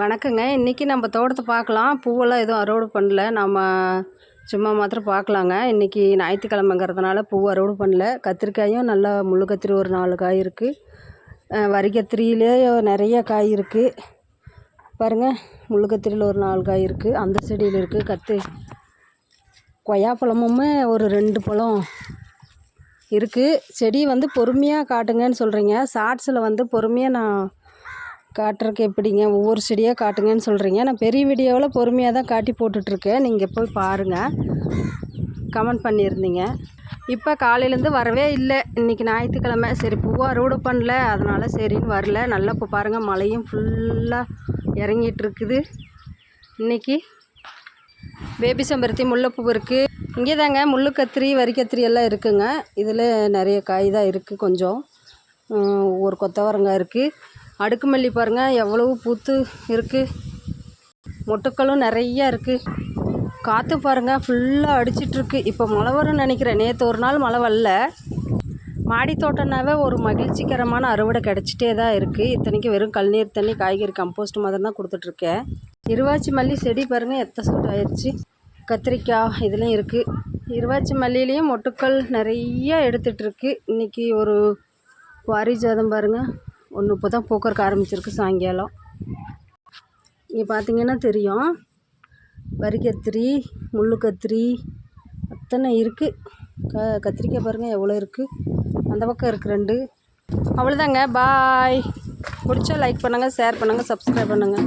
வணக்கங்க. இன்றைக்கி நம்ம தோட்டத்தை பார்க்கலாம். பூவெல்லாம் எதுவும் அறுவடை பண்ணல. நம்ம சும்மா மாத்திரம் பார்க்கலாங்க. இன்றைக்கி ஞாயிற்றுக்கிழமைங்கிறதுனால பூ அறுவடை பண்ணல. கத்திரிக்காயும் நல்லா முள்ளு கத்திரி ஒரு நாலு காய் இருக்குது வரி கத்திரியிலே நிறைய காய் இருக்குது பாருங்கள் முள்ளு கத்திரியில் ஒரு நாலு காய் இருக்குது அந்த செடியில் இருக்குது கத்திரி கொய்யாப்பழமுமே ஒரு ரெண்டு பழம் இருக்குது செடி வந்து பொறுமையாக காட்டுங்கன்னு சொல்கிறீங்க ஷார்ட்ஸில் வந்து பொறுமையாக நான் காட்டுறக்கு எப்படிங்க? ஒவ்வொரு செடியாக காட்டுங்கன்னு சொல்கிறீங்க நான் பெரிய வீடியோவில் பொறுமையாக தான் காட்டி போட்டுட்ருக்கேன். நீங்கள் போய் பாருங்கள் கமெண்ட் பண்ணியிருந்தீங்க. இப்போ காலையிலேருந்து வரவே இல்லை. இன்றைக்கி ஞாயிற்றுக்கிழமை. சரி பூவை அறுவடை பண்ணல. அதனால் சரின்னு வரல. நல்லா இப்போ பாருங்கள் மழையும் ஃபுல்லாக இறங்கிட்டுருக்குது இன்றைக்கி பேபி செம்பருத்தி முல்லைப்பூ இருக்குது இங்கே தாங்க முள்ளு கத்திரி வரி கத்திரி எல்லாம் இருக்குங்க. இதில் நிறைய காய் தான் இருக்குது கொஞ்சம். ஒரு கொத்தவரங்காய் இருக்குது அடுக்கு மல்லி பாருங்கள் எவ்வளவு பூத்து இருக்குது மொட்டுக்களும் நிறையா இருக்குது காற்று பாருங்கள் ஃபுல்லாக அடிச்சிட்ருக்கு இப்போ மழை வரும்னு நினைக்கிறேன். நேற்று ஒரு நாள் மழை வரல. மாடி தோட்டம்னாவே ஒரு மகிழ்ச்சிகரமான அறுவடை கிடச்சிட்டே தான் இருக்குது இத்தனைக்கு வெறும் கல்நீர் தண்ணி காய்கறி கம்போஸ்ட் மாதிரி தான் கொடுத்துட்ருக்கேன் இருவாச்சி மல்லி செடி பாருங்கள் எத்தனை சூட் ஆயிடுச்சு கத்திரிக்காய் இதெல்லாம் இருக்குது இருவாச்சி மல்லியிலையும் மொட்டுக்கள் நிறைய எடுத்துகிட்ருக்கு இன்றைக்கி ஒரு பாரிஜாதம் பாருங்கள் ஒன்று இப்போ தான் பூக்கறக்க ஆரம்பிச்சிருக்கு சாயங்காலம். இங்கே பார்த்தீங்கன்னா தெரியும். வரி கத்திரி முள்ளு கத்திரி அத்தனை இருக்குது க கத்திரிக்காய் பாருங்கள் எவ்வளோ இருக்குது அந்த பக்கம் இருக்குது ரெண்டு. அவ்வளோதாங்க பாய் பிடிச்சா லைக் பண்ணுங்கள் ஷேர் பண்ணுங்கள் சப்ஸ்கிரைப் பண்ணுங்கள்